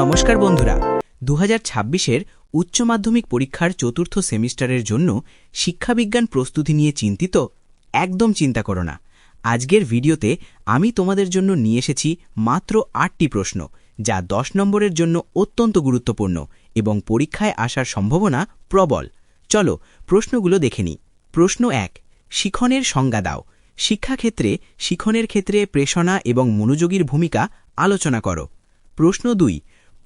নমস্কার বন্ধুরা। দু হাজার ছাব্বিশের উচ্চ মাধ্যমিক পরীক্ষার চতুর্থ সেমিস্টারের জন্য শিক্ষাবিজ্ঞান প্রস্তুতি নিয়ে চিন্তিত একদম চিন্তা করো না। আজকের ভিডিওতে আমি তোমাদের জন্য নিয়ে এসেছি মাত্র আটটি প্রশ্ন, যা দশ নম্বরের জন্য অত্যন্ত গুরুত্বপূর্ণ এবং পরীক্ষায় আসার সম্ভাবনা প্রবল। চলো প্রশ্নগুলো দেখে নিই। প্রশ্ন এক, শিখনের সংজ্ঞা দাও। শিক্ষাক্ষেত্রে শিখনের ক্ষেত্রে প্রেষণা এবং মনোযোগীর ভূমিকা আলোচনা করো। প্রশ্ন দুই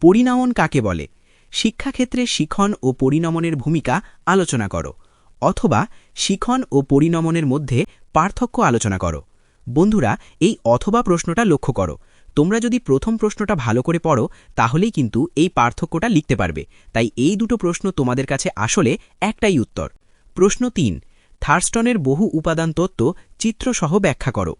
পরিণামন কাকে বলে? শিক্ষাক্ষেত্রে শিখন ও পরিণমনের ভূমিকা আলোচনা করো, অথবা শিখন ও পরিণমনের মধ্যে পার্থক্য আলোচনা করো। বন্ধুরা, এই অথবা প্রশ্নটা লক্ষ্য করো। তোমরা যদি প্রথম প্রশ্নটা ভালো করে পড়ো, তাহলেই কিন্তু এই পার্থক্যটা লিখতে পারবে। তাই এই দুটো প্রশ্ন তোমাদের কাছে আসলে একটাই উত্তর। প্রশ্ন তিন, থার্স্টনের বহু উপাদান তত্ত্ব চিত্রসহ ব্যাখ্যা করো।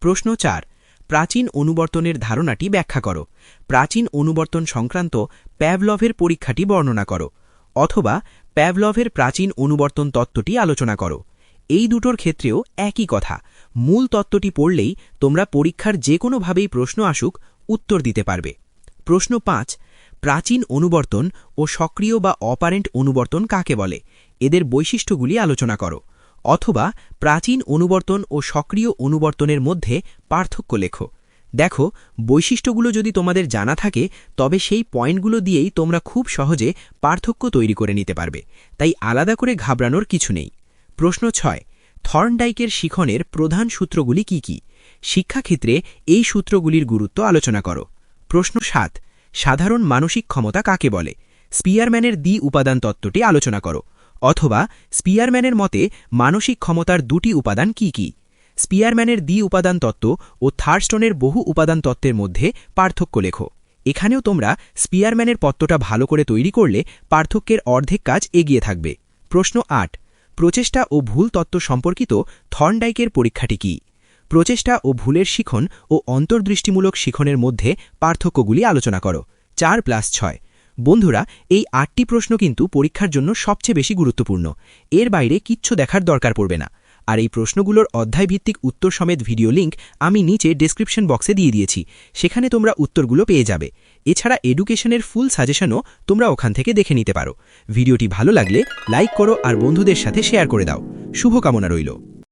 প্রশ্ন চার প্রাচীন অনুবর্তনের ধারণাটি ব্যাখ্যা করো। প্রাচীন অনুবর্তন সংক্রান্ত প্যাভলভের পরীক্ষাটি বর্ণনা করো, অথবা প্যাভলভের প্রাচীন অনুবর্তন তত্ত্বটি আলোচনা করো। এই দুটোর ক্ষেত্রেও একই কথা। মূল তত্ত্বটি পড়লেই তোমরা পরীক্ষার যে কোনোভাবেই প্রশ্ন আসুক উত্তর দিতে পারবে। প্রশ্ন পাঁচ, প্রাচীন অনুবর্তন ও সক্রিয় বা অপারেন্ট অনুবর্তন কাকে বলে? এদের বৈশিষ্ট্যগুলি আলোচনা করো। অথবা প্রাচীন অনুবর্তন ও সক্রিয় অনুবর্তনের মধ্যে পার্থক্য লেখো। দেখো, বৈশিষ্ট্যগুলো যদি তোমাদের জানা থাকে, তবে সেই পয়েন্টগুলো দিয়েই তোমরা খুব সহজে পার্থক্য তৈরি করে নিতে পারবে। তাই আলাদা করে ঘাবড়ানোর কিছু নেই। প্রশ্ন ছয়, থর্নডাইকের শিখনের প্রধান সূত্রগুলি কি কি? শিক্ষাক্ষেত্রে এই সূত্রগুলির গুরুত্ব আলোচনা করো। প্রশ্ন সাত, সাধারণ মানসিক ক্ষমতা কাকে বলে? স্পিয়ারম্যানের দ্বি উপাদান তত্ত্বটি আলোচনা করো। অথবা স্পিয়ারম্যানের মতে, মানসিক ক্ষমতার দুটি উপাদান কি কি? স্পিয়ারম্যানের দ্বি উপাদান তত্ত্ব ও থার্স্টনের বহু উপাদান তত্ত্বের মধ্যে পার্থক্য লেখো। এখানেও তোমরা স্পিয়ারম্যানের পত্রটা ভালো করে তৈরি করলে পার্থক্যের অর্ধেক কাজ এগিয়ে থাকবে। প্রশ্ন আট, প্রচেষ্টা ও ভুল তত্ত্ব সম্পর্কিত থর্নডাইকের পরীক্ষাটি কি? প্রচেষ্টা ও ভুলের শিখন ও অন্তর্দৃষ্টিমূলক শিখনের মধ্যে পার্থক্যগুলি আলোচনা করো। চার প্লাস ছয় বন্ধুরা, এই আটটি প্রশ্ন কিন্তু পরীক্ষার জন্য সবচেয়ে বেশি গুরুত্বপূর্ণ। এর বাইরে কিচ্ছু দেখার দরকার পড়বে না। আর এই প্রশ্নগুলোর অধ্যায়ভিত্তিক উত্তর সমেত ভিডিও লিঙ্ক আমি নিচে ডেসক্রিপশন বক্সে দিয়ে দিয়েছি। সেখানে তোমরা উত্তরগুলো পেয়ে যাবে। এছাড়া এডুকেশনের ফুল সাজেশনও তোমরা ওখান থেকে দেখে নিতে পারো। ভিডিওটি ভালো লাগলে লাইক করো আর বন্ধুদের সাথে শেয়ার করে দাও। শুভকামনা রইল।